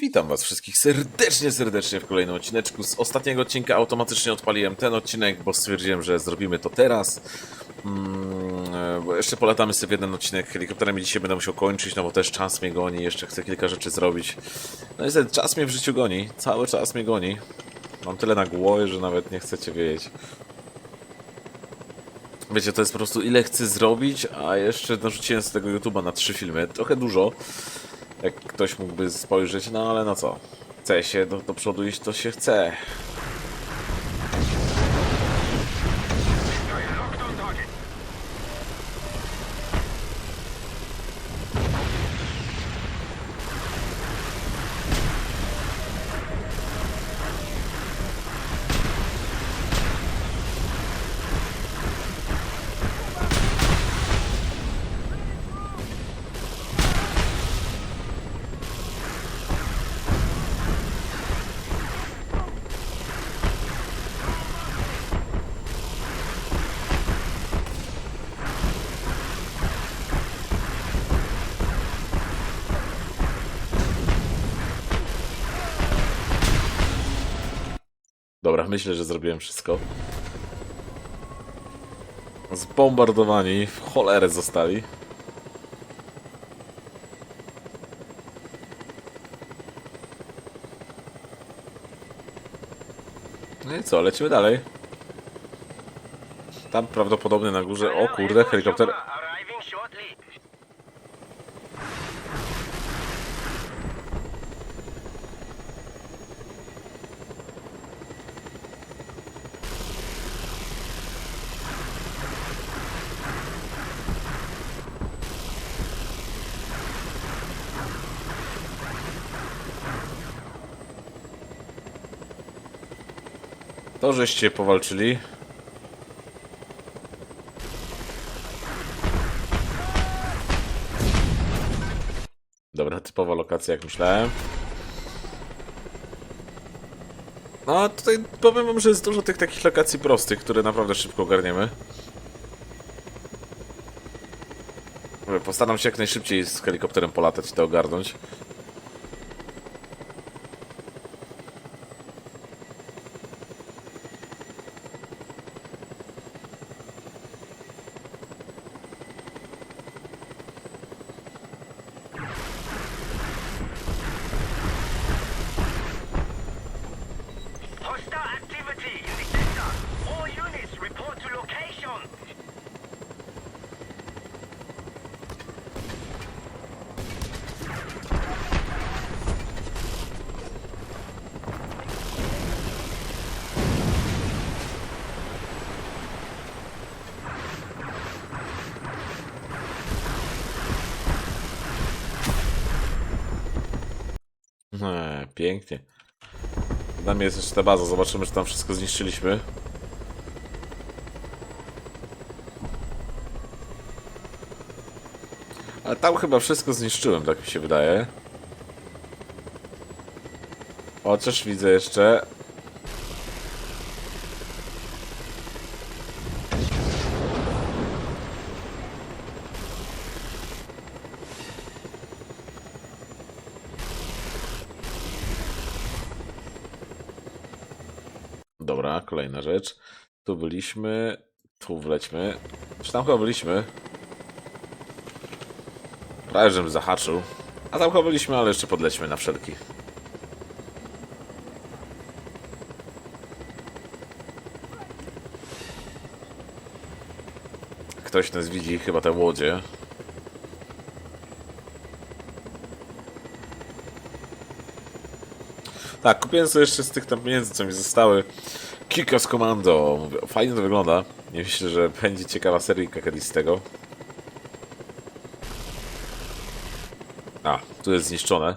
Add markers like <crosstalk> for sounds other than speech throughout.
witam was wszystkich serdecznie, serdecznie w kolejnym odcineczku. Z ostatniego odcinka automatycznie odpaliłem ten odcinek, bo stwierdziłem, że zrobimy to teraz. Mm, e, jeszcze polatamy sobie jeden odcinek helikopterem i dzisiaj będę musiał kończyć, no bo też czas mnie goni, jeszcze chcę kilka rzeczy zrobić. No niestety, czas mnie w życiu goni, cały czas mnie goni. Mam tyle na głowie, że nawet nie chcecie wiedzieć. Wiecie, to jest po prostu ile chcę zrobić, a jeszcze narzuciłem z tego YouTube'a na trzy filmy. Trochę dużo, jak ktoś mógłby spojrzeć, no ale no co. Chce się do, do przodu iść, to się chce. Myślę, że zrobiłem wszystko. Zbombardowani, w cholerę zostali. No i co, lecimy dalej. Tam prawdopodobnie na górze, o kurde, helikopter. To żeście powalczyli. Dobra, typowa lokacja jak myślałem. No, a tutaj powiem wam, że jest dużo tych takich lokacji prostych, które naprawdę szybko ogarniemy. Postaram się jak najszybciej z helikopterem polatać i to ogarnąć. Hostile activity in the sector. All units report to location. Eee, pięknie. Mnie jest jeszcze ta baza, zobaczymy, czy tam wszystko zniszczyliśmy. Ale tam chyba wszystko zniszczyłem, tak mi się wydaje. Chociaż widzę jeszcze... Dobra, kolejna rzecz. Tu byliśmy. Tu wlećmy. Czy tam chyba byliśmy? Prawie, żebym zahaczył. A tam chyba byliśmy, ale jeszcze podlećmy na wszelki. Ktoś nas widzi, chyba te łodzie. Tak, kupiłem sobie jeszcze z tych tam pieniędzy, co mi zostały. Kika z komando. Fajnie to wygląda. Myślę, że będzie ciekawa seryjka kiedyś z tego. A, tu jest zniszczone.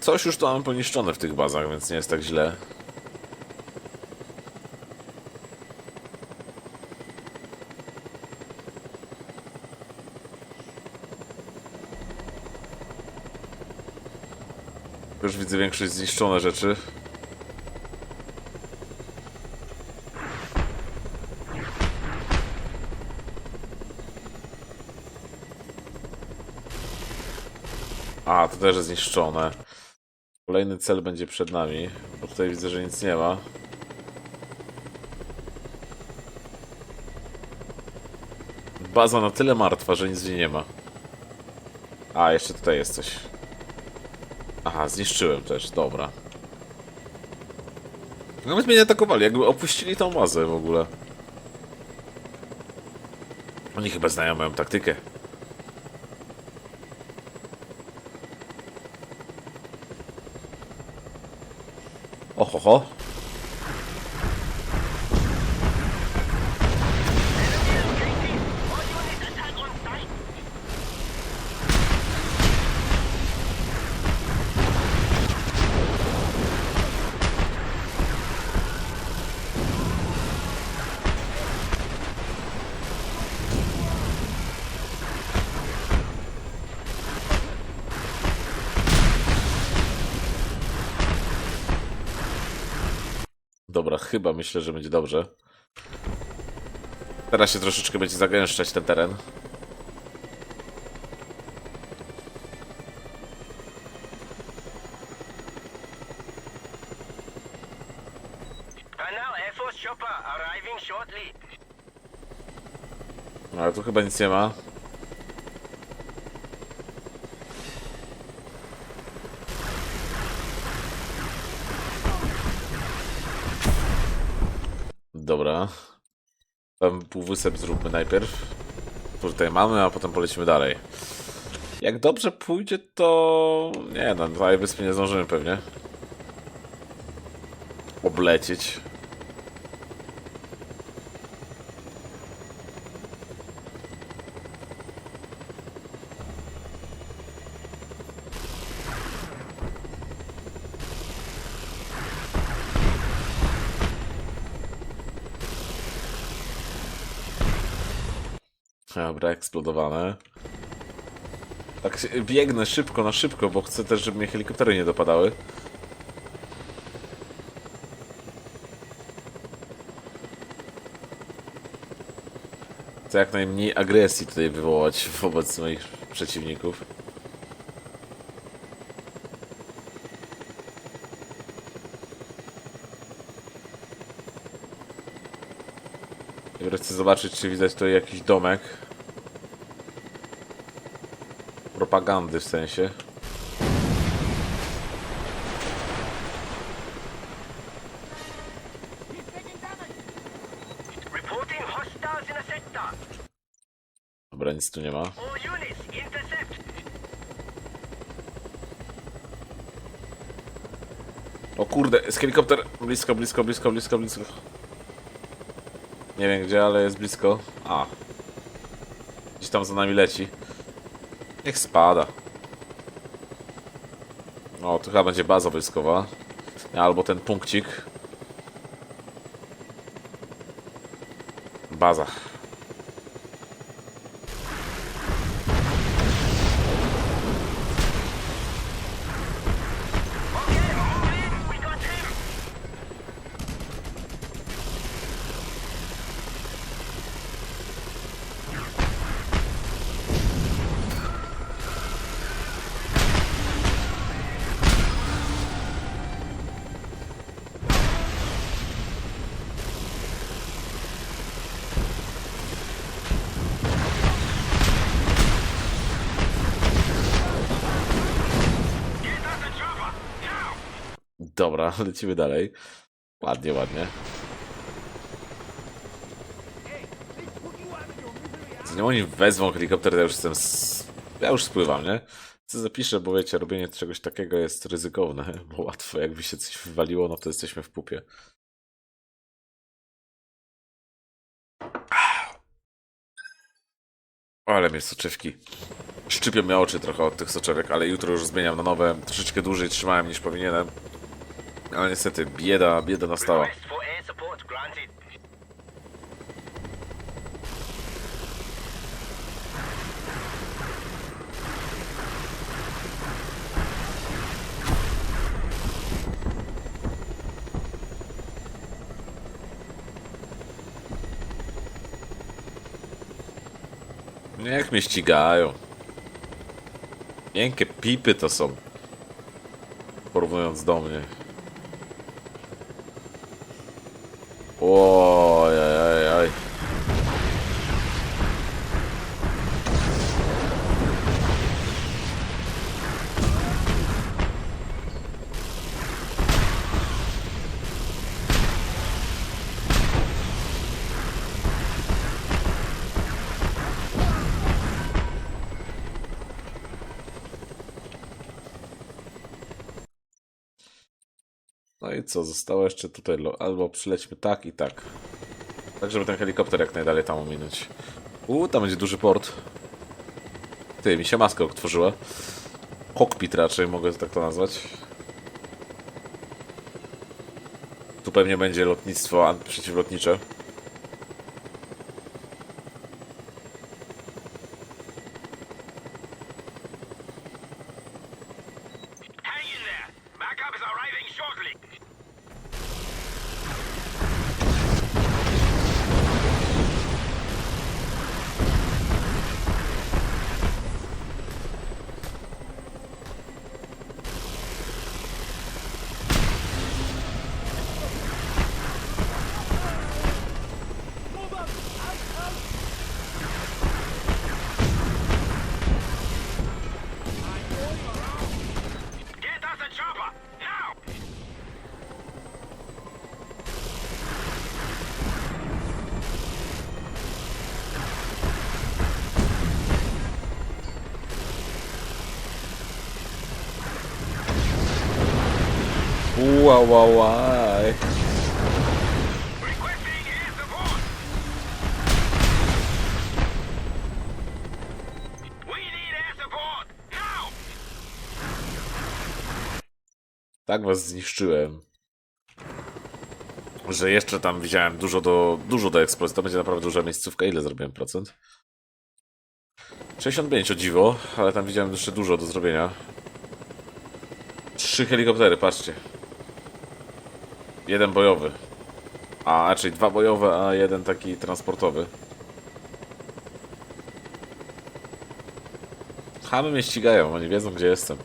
Coś już to mam poniszczone w tych bazach, więc nie jest tak źle. Już widzę większość zniszczone rzeczy. A, to też jest zniszczone. Kolejny cel będzie przed nami, bo tutaj widzę, że nic nie ma. Baza na tyle martwa, że nic w niej nie ma. A, jeszcze tutaj jest coś. Aha, zniszczyłem też, dobra. Nawet mnie nie atakowali, jakby opuścili tą bazę w ogóle. Oni chyba znają moją taktykę. Ohoho. Dobra, chyba myślę, że będzie dobrze. Teraz się troszeczkę będzie zagęszczać ten teren. Shortly. No, Ale tu chyba nic nie ma. Dobra. Tam półwysep zróbmy najpierw. który Tutaj mamy, a potem polecimy dalej. Jak dobrze pójdzie, to... Nie no, dwa wyspy nie zdążymy pewnie. Oblecieć. Dobra, eksplodowane. Tak biegnę szybko na szybko, bo chcę też, żeby mnie helikoptery nie dopadały. Chcę jak najmniej agresji tutaj wywołać wobec moich przeciwników. Chcę zobaczyć, czy widać tutaj jakiś domek. Propagandy w sensie. Dobra, nic tu nie ma. O kurde, jest helikopter. Blisko, blisko, blisko, blisko, blisko. Nie wiem gdzie, ale jest blisko. A. Gdzieś tam za nami leci. Niech spada. O, tu chyba będzie baza wojskowa. Albo ten punkcik. Baza. <laughs> lecimy dalej. Ładnie, ładnie. Zanim oni wezmą helikopter, ja już jestem. Ja już spływam, nie? Co zapiszę, bo wiecie, robienie czegoś takiego jest ryzykowne, <laughs> bo łatwo, jakby się coś wywaliło, no to jesteśmy w pupie. Ale mnie soczewki. Szczypią mnie oczy trochę od tych soczewek, ale jutro już zmieniam na nowe. Troszeczkę dłużej trzymałem niż powinienem. Ale niestety, bieda, bieda nastała. Niech mnie ścigają. Miękkie pipy to są. Porównując do mnie. Whoa. Co, zostało jeszcze tutaj, albo przylećmy tak i tak. Tak, żeby ten helikopter jak najdalej tam ominąć. Uuu, tam będzie duży port. Ty, mi się maska otworzyła. Cockpit raczej, mogę tak to nazwać. Tu pewnie będzie lotnictwo przeciwlotnicze. Shortly. Air support now. Tak was zniszczyłem. Że jeszcze tam widziałem dużo do, dużo do eksplozji. To będzie naprawdę duża miejscówka. Ile zrobiłem procent? 65 o dziwo, ale tam widziałem jeszcze dużo do zrobienia. Trzy helikoptery, patrzcie. Jeden bojowy. A, czyli dwa bojowe, a jeden taki transportowy. Chamy mnie ścigają, oni wiedzą gdzie jestem.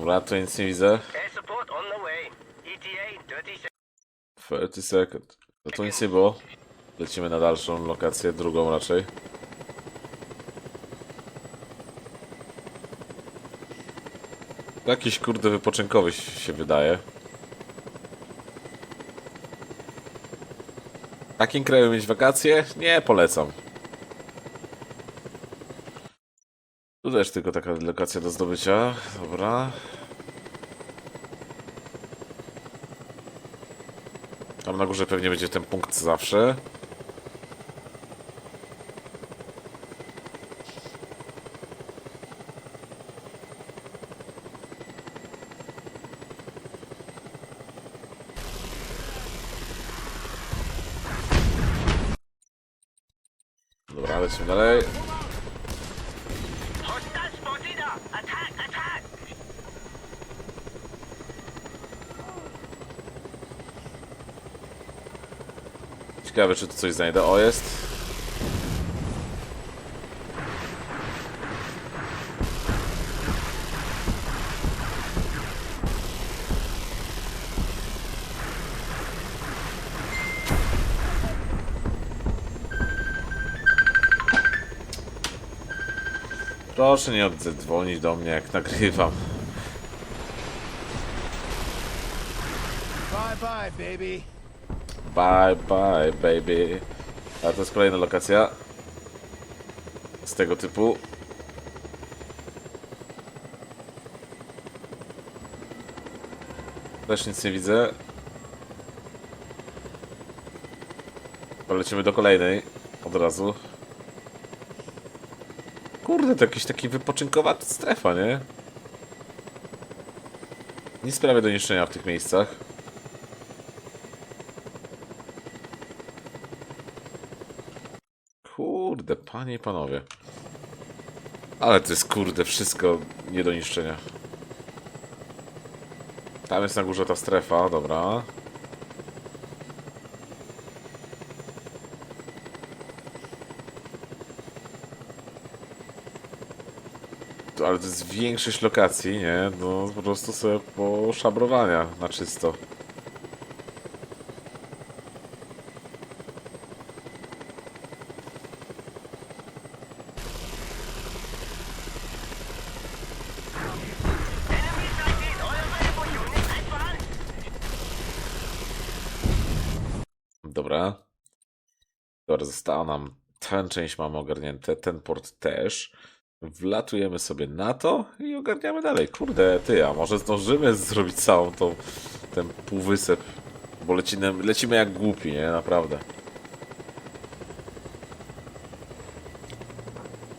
Dobra, tu nic nie widzę. Air support on the way. ETA 30 seconds. 30 sekund. No tu nic nie było. Lecimy na dalszą lokację, drugą raczej. Jakiś kurde wypoczynkowy się wydaje. W takim kraju mieć wakacje? Nie polecam. Też tylko taka lokacja do zdobycia. Dobra. Tam na górze pewnie będzie ten punkt zawsze. Dobra, lecimy dalej. Ciekawe, czy tu coś znajdę. O, jest. Proszę nie oddzwonić do mnie, jak nagrywam. Bye bye, baby. Bye, bye, baby. A to jest kolejna lokacja. Z tego typu. Też nic nie widzę. Polecimy do kolejnej. Od razu. Kurde, to jakiś taki wypoczynkowa strefa, nie? Nic prawie do niszczenia w tych miejscach. Kurde, panie i panowie. Ale to jest kurde wszystko nie do niszczenia. Tam jest na górze ta strefa, dobra. Ale to jest większość lokacji, nie? No po prostu sobie poszabrowania na czysto. Enemy sighted. All available units advance. Dobra. Dobra, została nam tę część mamy ogarnięte, ten port też. Wlatujemy sobie na to i ogarniamy dalej. Kurde, ty, a może zdążymy <laughs> zrobić całą tą, ten półwysep, bo lecimy, lecimy jak głupi, nie? Naprawdę.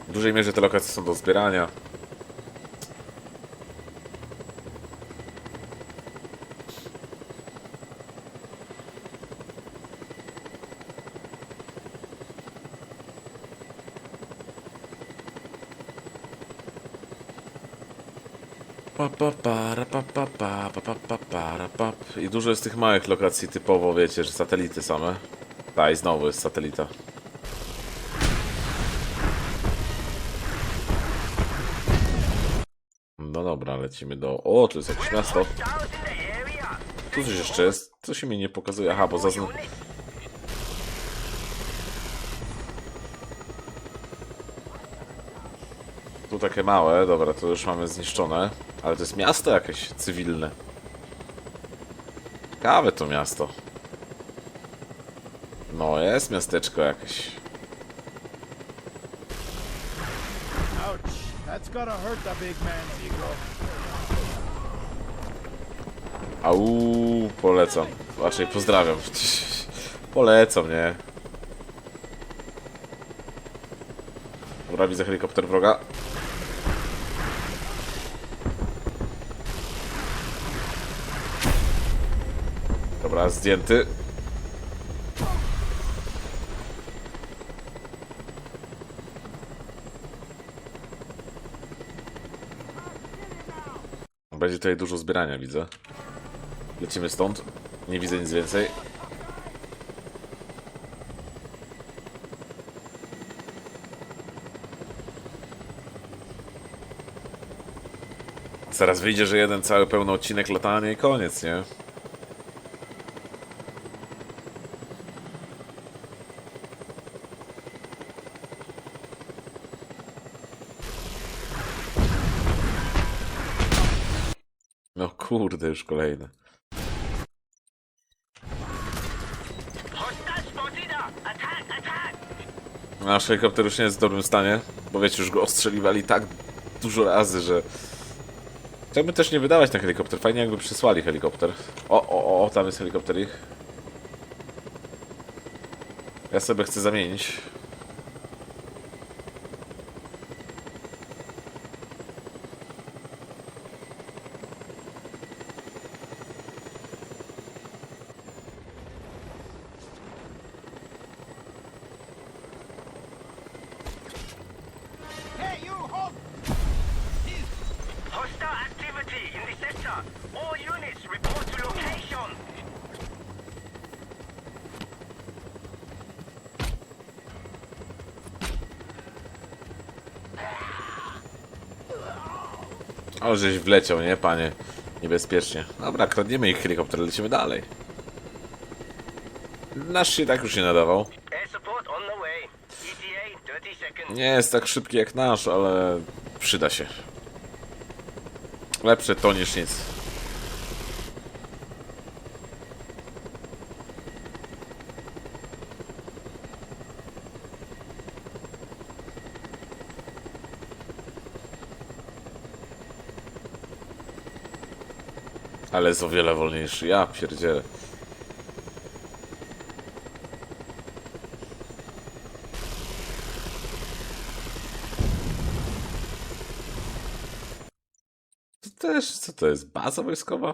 W dużej mierze te lokacje są do zbierania. Pa. I dużo jest tych małych lokacji typowo, wiecie, że satelity same. Ta znowu jest satelita. No dobra, lecimy do... O, tu jest jakieś miasto. Tu coś jeszcze jest. Co się mi nie pokazuje? Aha, bo zazn... Tu takie małe, dobra, to już mamy zniszczone. Ale to jest miasto jakieś cywilne. Ciekawe to miasto. No, jest miasteczko jakieś. Ouch. That's gonna hurt the big man's ego. Au, polecam. Raczej pozdrawiam. <laughs> Polecam, nie? Dobra, widzę helikopter wroga. Dobra, zdjęty. Będzie tutaj dużo zbierania, widzę. Lecimy stąd. Nie widzę nic więcej. Zaraz wyjdzie, że jeden cały pełny odcinek latania i koniec, nie? No kurde, już kolejne. Nasz helikopter już nie jest w dobrym stanie, bo wiecie, już go ostrzeliwali tak dużo razy, że... Chciałbym też nie wydawać na helikopter. Fajnie jakby przysłali helikopter. O, o, o, tam jest helikopter ich. Ja sobie chcę zamienić. All units report to location. Ale żeś wleciał, nie, panie? Niebezpiecznie. Dobra, kradniemy ich helikopter, lecimy dalej. Nasz się tak już nie nadawał. Air support on the way. ETA 30 seconds. Nie jest tak szybki jak nasz, ale przyda się. Lepsze to niż nic. Ale jest o wiele wolniejszy. Ja pierdzielę. To też, co to jest? Baza wojskowa?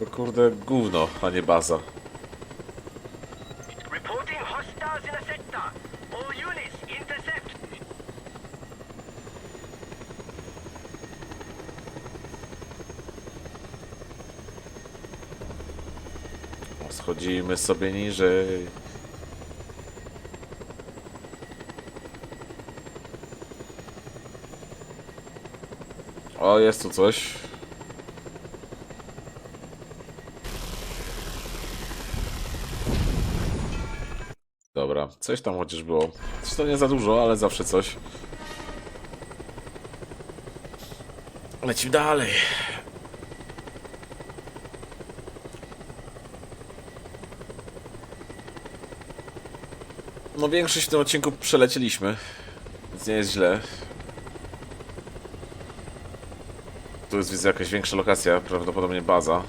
To kurde gówno, a nie baza. Schodzimy sobie niżej. O, jest tu coś. Dobra, coś tam chociaż było. To nie za dużo, ale zawsze coś. Lecimy dalej. No większość w tym odcinku przelecieliśmy, więc nie jest źle. Tu jest widzę jakaś większa lokacja, prawdopodobnie baza.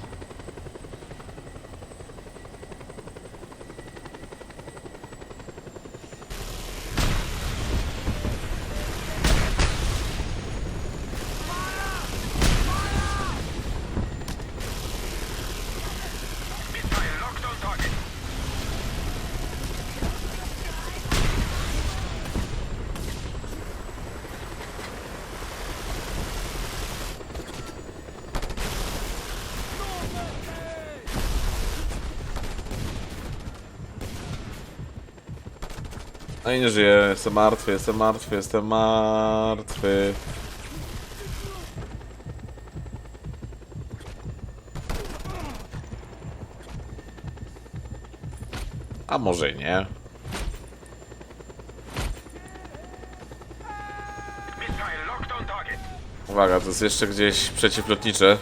A i nie żyję, jestem martwy, jestem martwy, jestem martwy. A może nie. Uwaga, to jest jeszcze gdzieś przeciwlotnicze.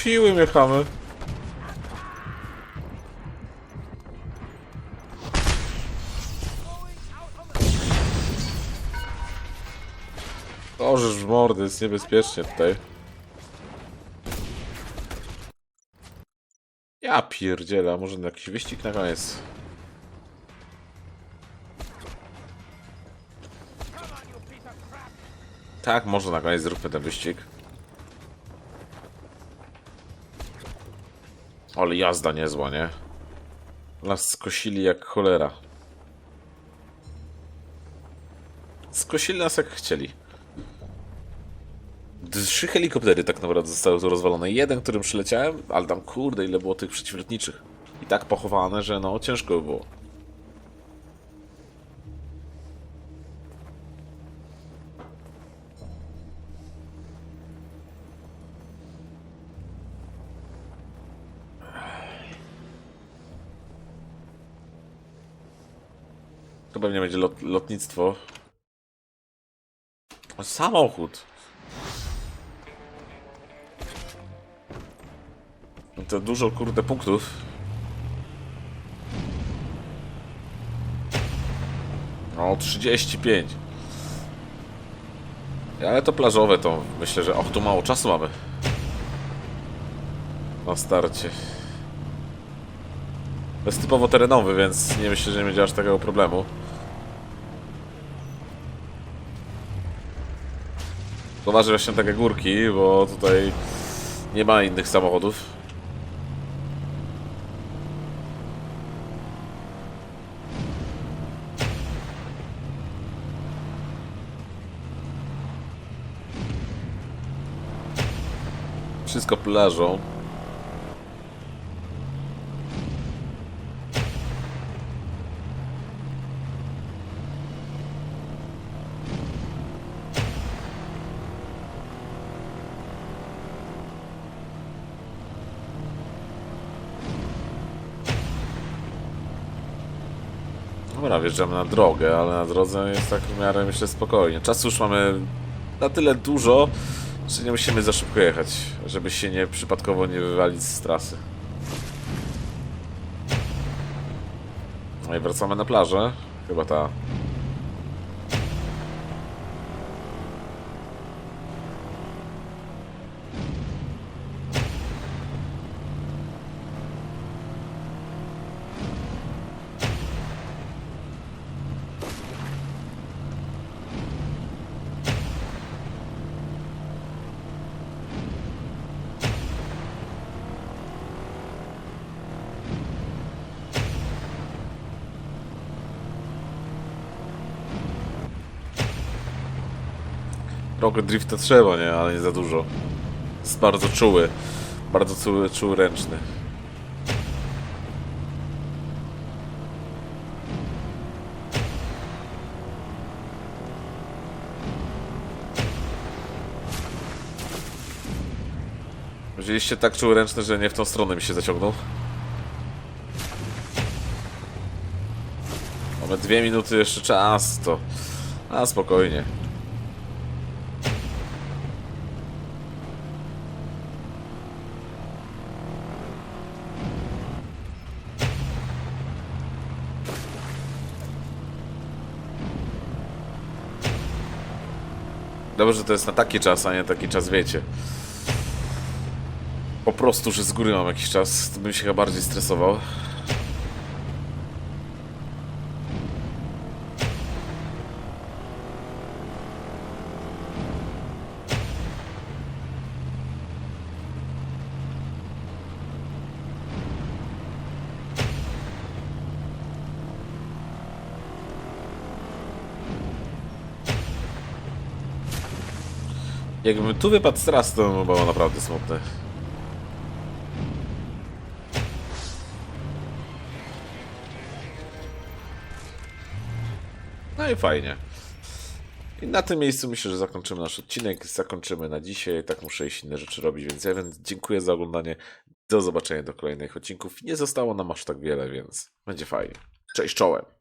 Trafiły mnie chamy. Orzesz w mordy, jest niebezpiecznie tutaj. Ja pierdzielę, a może na jakiś wyścig na koniec. Tak, może na koniec zróbmy ten wyścig. Ale jazda niezła, nie? Nas skosili jak cholera. Skosili nas jak chcieli. Trzy helikoptery tak naprawdę zostały tu rozwalone. Jeden, którym przyleciałem, ale tam kurde, ile było tych przeciwlotniczych. I tak pochowane, że no ciężko by było. Pewnie będzie lot, lotnictwo. Samochód. To dużo kurde punktów. O, 35. Ale to plażowe to myślę, że... Och, tu mało czasu mamy. Na starcie. To jest typowo terenowy, więc nie myślę, że nie będzie aż takiego problemu. Zauważy właśnie takie górki, bo tutaj nie ma innych samochodów. Wszystko plażą. Dobra, wjeżdżamy na drogę, ale na drodze jest tak w miarę myślę spokojnie. Czasu już mamy na tyle dużo, że nie musimy za szybko jechać, żeby się nie przypadkowo nie wywalić z trasy. No i wracamy na plażę. Chyba ta. Trochę drifta trzeba, nie? Ale nie za dużo. Jest bardzo czuły. Bardzo czuły, czuły ręczny. Wzięliście tak czuły ręczny, że nie w tą stronę mi się zaciągnął. Mamy dwie minuty jeszcze czas, to... A, spokojnie. Dobrze, że to jest na taki czas, a nie taki czas, wiecie. Po prostu, że z góry mam jakiś czas, to bym się chyba bardziej stresował. Jakbym tu wypadł z tras, to by było naprawdę smutne. No i fajnie. I na tym miejscu myślę, że zakończymy nasz odcinek. Zakończymy na dzisiaj. Tak muszę iść inne rzeczy robić, więc ja dziękuję za oglądanie. Do zobaczenia do kolejnych odcinków. Nie zostało nam aż tak wiele, więc będzie fajnie. Cześć czołem.